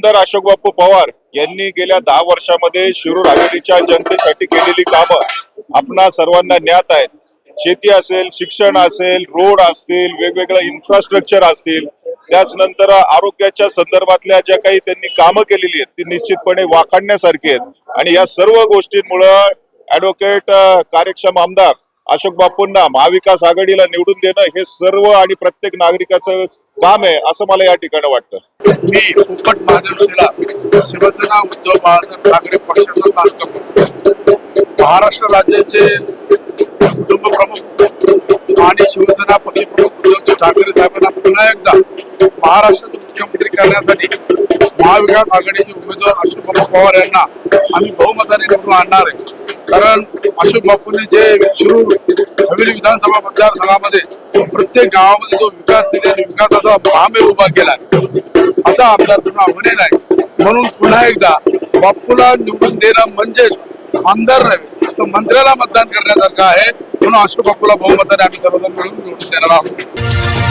आमदार अशोक बापू पवार यांनी गेल्या दहा वर्षामध्ये शिरूर हवेलीच्या जनतेसाठी केलेली कामं आपणा सर्वांना ज्ञात आहेत. शेती असेल शिक्षण असेल रोड असतील वेगवेगळं इन्फ्रास्ट्रक्चर असतील त्याच नंतर आरोग्याच्या संदर्भातल्या ज्या काही त्यांनी कामं केलेली आहेत ती निश्चितपणे वाखाणण्यासारखी आहेत. आणि या सर्व गोष्टींमुळं ऍडव्होकेट कार्यक्षम आमदार अशोक बापूंना महाविकास आघाडीला निवडून देणं हे सर्व आणि प्रत्येक नागरिकाचं काम आहे असं मला या ठिकाणी वाटतं. मी पोपट महादेव शेलार शिवसेना उद्धव बाळासाहेब ठाकरे पक्षाचा तालुका महाराष्ट्र राज्याचे कुटुंब प्रमुख आणि शिवसेना पक्षप्रमुख उद्धव ठाकरे साहेबांना पुन्हा एकदा महाराष्ट्रात मुख्यमंत्री करण्यासाठी महाविकास आघाडीचे उमेदवार अशोक बाबा पवार यांना आम्ही बहुमताने निवडून आणणार आहे. कारण अशोक बापूंनी जे शिरूर हवेली विधानसभा मतदारसंघामध्ये प्रत्येक गावामध्ये जो विकास दिले आणि विकासाचा महामेर उभा केला असा आमदार पुन्हा होणे नाही. म्हणून पुन्हा एकदा बापूला निवडून देणं म्हणजेच आमदार नव्हे तर मंत्र्याला मतदान करण्यासारखं आहे. म्हणून अशोक बापूला बहुमताने आम्ही सर्वजण मिळून निवडून देणार आहोत.